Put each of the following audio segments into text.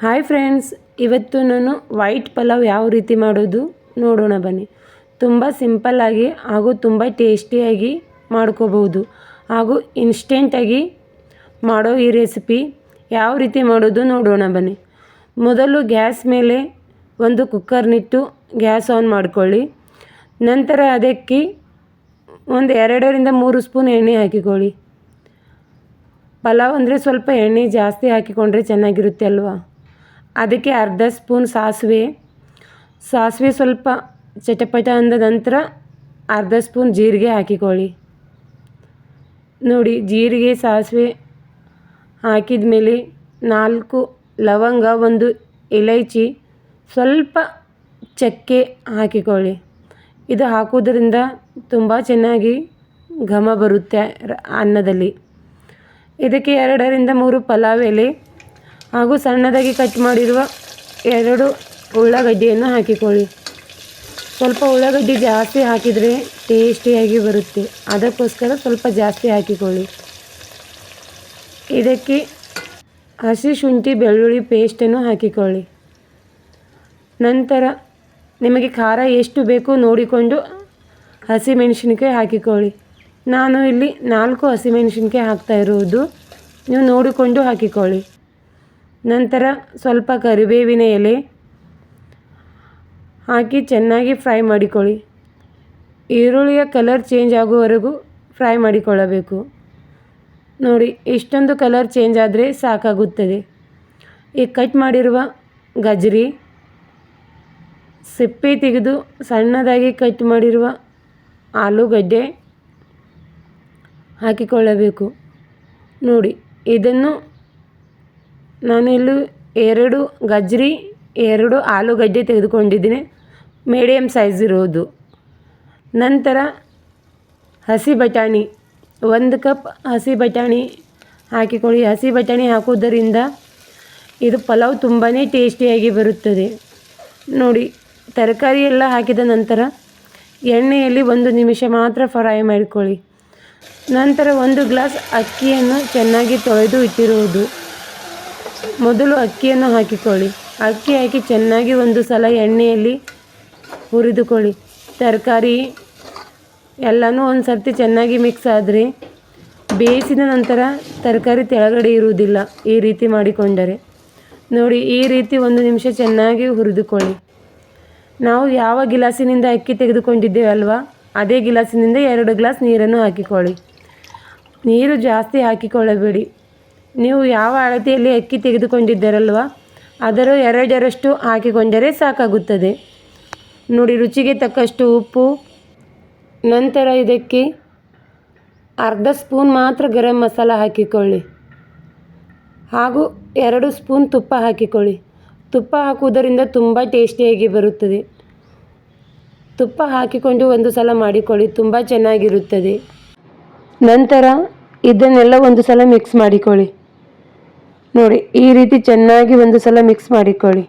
Hi friends ಇವತ್ತು ನಾನು white pulao ಯಾವ ರೀತಿ ಮಾಡೋದು ನೋಡೋಣ ಬನ್ನಿ. ತುಂಬ ಸಿಂಪಲ್ಲಾಗಿ ಹಾಗೂ ತುಂಬ ಟೇಸ್ಟಿಯಾಗಿ ಮಾಡ್ಕೋಬೋದು ಹಾಗೂ ಇನ್ಸ್ಟೆಂಟಾಗಿ ಮಾಡೋ ಈ ರೆಸಿಪಿ ಯಾವ ರೀತಿ ಮಾಡೋದು ನೋಡೋಣ ಬನ್ನಿ. ಮೊದಲು ಗ್ಯಾಸ್ ಮೇಲೆ ಒಂದು ಕುಕ್ಕರ್ನಿಟ್ಟು ಗ್ಯಾಸ್ ಆನ್ ಮಾಡ್ಕೊಳ್ಳಿ. ನಂತರ ಅದಕ್ಕೆ ಒಂದು ಎರಡರಿಂದ ಮೂರು ಸ್ಪೂನ್ ಎಣ್ಣೆ ಹಾಕಿಕೊಳ್ಳಿ. ಪಲಾವ್ ಅಂದರೆ ಸ್ವಲ್ಪ ಎಣ್ಣೆ ಜಾಸ್ತಿ ಹಾಕಿಕೊಂಡ್ರೆ ಚೆನ್ನಾಗಿರುತ್ತೆ ಅಲ್ವಾ? ಅದಕ್ಕೆ ಅರ್ಧ ಸ್ಪೂನ್ ಸಾಸಿವೆ. ಸಾಸಿವೆ ಸ್ವಲ್ಪ ಚಟಪಟ ಅಂದ ನಂತರ ಅರ್ಧ ಸ್ಪೂನ್ ಜೀರಿಗೆ ಹಾಕಿಕೊಳ್ಳಿ. ನೋಡಿ, ಜೀರಿಗೆ, ಸಾಸಿವೆ ಹಾಕಿದ ಮೇಲೆ ನಾಲ್ಕು ಲವಂಗ, ಒಂದು ಇಲೈಚಿ, ಸ್ವಲ್ಪ ಚಕ್ಕೆ ಹಾಕಿಕೊಳ್ಳಿ. ಇದು ಹಾಕೋದ್ರಿಂದ ತುಂಬ ಚೆನ್ನಾಗಿ ಘಮ ಬರುತ್ತೆ ಅನ್ನದಲ್ಲಿ. ಇದಕ್ಕೆ ಎರಡರಿಂದ ಮೂರು ಪಲಾವ್ ಎಲೆ ಹಾಗೂ ಸಣ್ಣದಾಗಿ ಕಟ್ ಮಾಡಿರುವ ಎರಡು ಉಳ್ಳಾಗಡ್ಡೆಯನ್ನು ಹಾಕಿಕೊಳ್ಳಿ. ಸ್ವಲ್ಪ ಉಳ್ಳಾಗಡ್ಡಿ ಜಾಸ್ತಿ ಹಾಕಿದರೆ ಟೇಸ್ಟಿಯಾಗಿ ಬರುತ್ತೆ. ಅದಕ್ಕೋಸ್ಕರ ಸ್ವಲ್ಪ ಜಾಸ್ತಿ ಹಾಕಿಕೊಳ್ಳಿ. ಇದಕ್ಕೆ ಹಸಿ ಶುಂಠಿ ಬೆಳ್ಳುಳ್ಳಿ ಪೇಸ್ಟನ್ನು ಹಾಕಿಕೊಳ್ಳಿ. ನಂತರ ನಿಮಗೆ ಖಾರ ಎಷ್ಟು ಬೇಕು ನೋಡಿಕೊಂಡು ಹಸಿಮೆಣಸಿನ್ಕಾಯಿ ಹಾಕಿಕೊಳ್ಳಿ. ನಾನು ಇಲ್ಲಿ ನಾಲ್ಕು ಹಸಿಮೆಣಸಿನ್ಕಾಯಿ ಹಾಕ್ತಾ ಇರುವುದು. ನೀವು ನೋಡಿಕೊಂಡು ಹಾಕಿಕೊಳ್ಳಿ. ನಂತರ ಸ್ವಲ್ಪ ಕರಿಬೇವಿನ ಎಲೆ ಹಾಕಿ ಚೆನ್ನಾಗಿ ಫ್ರೈ ಮಾಡಿಕೊಳ್ಳಿ. ಈರುಳ್ಳಿಯ ಕಲರ್ ಚೇಂಜ್ ಆಗುವವರೆಗೂ ಫ್ರೈ ಮಾಡಿಕೊಳ್ಳಬೇಕು. ನೋಡಿ, ಇಷ್ಟೊಂದು ಕಲರ್ ಚೇಂಜ್ ಆದರೆ ಸಾಕಾಗುತ್ತದೆ. ಈ ಕಟ್ ಮಾಡಿರುವ ಗಜ್ರಿ ಸಿಪ್ಪೆ ತೆಗೆದು ಸಣ್ಣದಾಗಿ ಕಟ್ ಮಾಡಿರುವ ಆಲೂಗಡ್ಡೆ ಹಾಕಿಕೊಳ್ಳಬೇಕು. ನೋಡಿ, ಇದನ್ನು ನಾನಿಲ್ಲಿ ಎರಡು ಗಜ್ರಿ, ಎರಡು ಆಲೂಗಡ್ಡೆ ತೆಗೆದುಕೊಂಡಿದ್ದೀನಿ. ಮೀಡಿಯಮ್ ಸೈಜ್ ಇರೋದು. ನಂತರ ಹಸಿ ಬಟಾಣಿ, ಒಂದು ಕಪ್ ಹಸಿ ಬಟಾಣಿ ಹಾಕಿಕೊಳ್ಳಿ. ಹಸಿ ಬಟಾಣಿ ಹಾಕೋದರಿಂದ ಇದು ಪಲಾವ್ ತುಂಬಾ ಟೇಸ್ಟಿಯಾಗಿ ಬರುತ್ತದೆ. ನೋಡಿ, ತರಕಾರಿ ಎಲ್ಲ ಹಾಕಿದ ನಂತರ ಎಣ್ಣೆಯಲ್ಲಿ ಒಂದು ನಿಮಿಷ ಮಾತ್ರ ಫ್ರೈ ಮಾಡಿಕೊಳ್ಳಿ. ನಂತರ ಒಂದು ಗ್ಲಾಸ್ ಅಕ್ಕಿಯನ್ನು ಚೆನ್ನಾಗಿ ತೊಳೆದು ಇಟ್ಟಿರುವುದು. ಮೊದಲು ಅಕ್ಕಿಯನ್ನು ಹಾಕಿಕೊಳ್ಳಿ. ಅಕ್ಕಿ ಹಾಕಿ ಚೆನ್ನಾಗಿ ಒಂದು ಸಲ ಎಣ್ಣೆಯಲ್ಲಿ ಹುರಿದುಕೊಳ್ಳಿ. ತರಕಾರಿ ಎಲ್ಲನೂ ಒಂದು ಸರ್ತಿ ಚೆನ್ನಾಗಿ ಮಿಕ್ಸ್ ಆದರೆ ಬೇಯಿಸಿದ ನಂತರ ತರಕಾರಿ ತೆಳಗಡೆ ಇರುವುದಿಲ್ಲ. ಈ ರೀತಿ ಮಾಡಿಕೊಂಡರೆ. ನೋಡಿ, ಈ ರೀತಿ ಒಂದು ನಿಮಿಷ ಚೆನ್ನಾಗಿ ಹುರಿದುಕೊಳ್ಳಿ. ನಾವು ಯಾವ ಗಿಲಾಸಿನಿಂದ ಅಕ್ಕಿ ತೆಗೆದುಕೊಂಡಿದ್ದೇವೆ ಅಲ್ವಾ? ಅದೇ ಗಿಲಾಸಿನಿಂದ ಎರಡು ಗ್ಲಾಸ್ ನೀರನ್ನು ಹಾಕಿಕೊಳ್ಳಿ. ನೀರು ಜಾಸ್ತಿ ಹಾಕಿಕೊಳ್ಳಬೇಡಿ. ನೀವು ಯಾವ ಅಳತೆಯಲ್ಲಿ ಅಕ್ಕಿ ತೆಗೆದುಕೊಂಡಿದ್ದೀರಲ್ವ, ಅದರ ಎರಡರಷ್ಟು ಹಾಕಿಕೊಂಡರೆ ಸಾಕಾಗುತ್ತದೆ. ನೋಡಿ, ರುಚಿಗೆ ತಕ್ಕಷ್ಟು ಉಪ್ಪು, ನಂತರ ಇದಕ್ಕೆ ಅರ್ಧ ಸ್ಪೂನ್ ಮಾತ್ರ ಗರಂ ಮಸಾಲ ಹಾಕಿಕೊಳ್ಳಿ. ಹಾಗೂ ಎರಡು ಸ್ಪೂನ್ ತುಪ್ಪ ಹಾಕಿಕೊಳ್ಳಿ. ತುಪ್ಪ ಹಾಕುವುದರಿಂದ ತುಂಬ ಟೇಸ್ಟಿಯಾಗಿ ಬರುತ್ತದೆ. ತುಪ್ಪ ಹಾಕಿಕೊಂಡು ಒಂದು ಸಲ ಮಾಡಿಕೊಳ್ಳಿ, ತುಂಬ ಚೆನ್ನಾಗಿರುತ್ತದೆ. ನಂತರ ಇದನ್ನೆಲ್ಲ ಒಂದು ಸಲ ಮಿಕ್ಸ್ ಮಾಡಿಕೊಳ್ಳಿ. ನೋಡಿ, ಈ ರೀತಿ ಚೆನ್ನಾಗಿ ಒಂದು ಸಲ ಮಿಕ್ಸ್ ಮಾಡಿಕೊಳ್ಳಿ.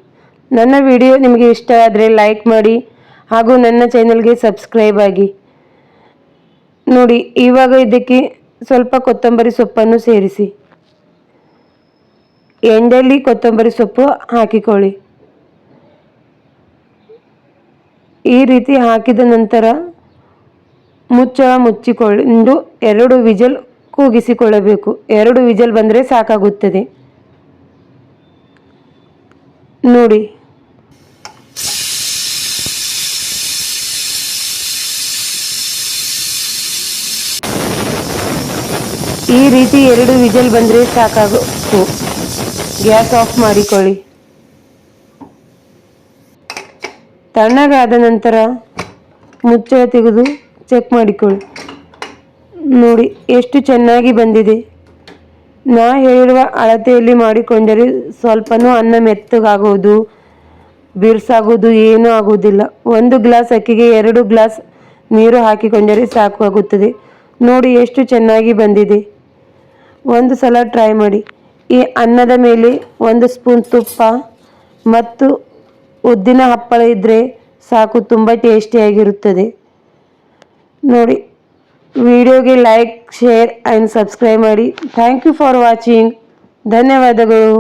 ನನ್ನ ವಿಡಿಯೋ ನಿಮಗೆ ಇಷ್ಟ ಆದರೆ ಲೈಕ್ ಮಾಡಿ ಹಾಗೂ ನನ್ನ ಚಾನಲ್ಗೆ ಸಬ್ಸ್ಕ್ರೈಬ್ ಆಗಿ. ನೋಡಿ, ಇವಾಗ ಇದಕ್ಕೆ ಸ್ವಲ್ಪ ಕೊತ್ತಂಬರಿ ಸೊಪ್ಪನ್ನು ಸೇರಿಸಿ. ಎಂಡಲ್ಲಿ ಕೊತ್ತಂಬರಿ ಸೊಪ್ಪು ಹಾಕಿಕೊಳ್ಳಿ. ಈ ರೀತಿ ಹಾಕಿದ ನಂತರ ಮುಚ್ಚಳ ಮುಚ್ಚಿಕೊಂಡು ಎರಡು ವಿಜಲ್ ಕೂಗಿಸಿಕೊಳ್ಳಬೇಕು. ಎರಡು ವಿಜಲ್ ಬಂದರೆ ಸಾಕಾಗುತ್ತದೆ. ನೋಡಿ. ಈ ರೀತಿ ಎರಡು ವಿಜಲ್ ಬಂದರೆ ಸಾಕಾಗು ಗ್ಯಾಸ್ ಆಫ್ ಮಾಡಿಕೊಳ್ಳಿ. ತಣ್ಣಗಾದ ನಂತರ ಮುಚ್ಚಳ ತೆಗೆದು ಚೆಕ್ ಮಾಡಿಕೊಳ್ಳಿ. ನೋಡಿ, ಎಷ್ಟು ಚೆನ್ನಾಗಿ ಬಂದಿದೆ. ನಾ ಹೇಳಿರುವ ಅಳತೆಯಲ್ಲಿ ಮಾಡಿಕೊಂಡರೆ ಸ್ವಲ್ಪನೂ ಅನ್ನ ಮೆತ್ತಗಾಗುವುದು ಬಿರ್ಸಾಗೋದು ಏನೂ ಆಗುವುದಿಲ್ಲ. ಒಂದು ಗ್ಲಾಸ್ ಅಕ್ಕಿಗೆ ಎರಡು ಗ್ಲಾಸ್ ನೀರು ಹಾಕಿಕೊಂಡರೆ ಸಾಕು ಆಗುತ್ತದೆ. ನೋಡಿ ಎಷ್ಟು ಚೆನ್ನಾಗಿ ಬಂದಿದೆ. ಒಂದು ಸಲ ಟ್ರೈ ಮಾಡಿ. ಈ ಅನ್ನದ ಮೇಲೆ ಒಂದು ಸ್ಪೂನ್ ತುಪ್ಪ ಮತ್ತು ಉದ್ದಿನ ಹಪ್ಪಳ ಇದ್ದರೆ ಸಾಕು, ತುಂಬ ಟೇಸ್ಟಿಯಾಗಿರುತ್ತದೆ ನೋಡಿ ವಿಡಿಯೋಗೆ ಲೈಕ್ ಶೇರ್ ಆ್ಯಂಡ್ ಸಬ್ಸ್ಕ್ರೈಬ್ ಮಾಡಿ ಥ್ಯಾಂಕ್ ಯು ಫಾರ್ ವಾಚಿಂಗ್ ಧನ್ಯವಾದಗಳು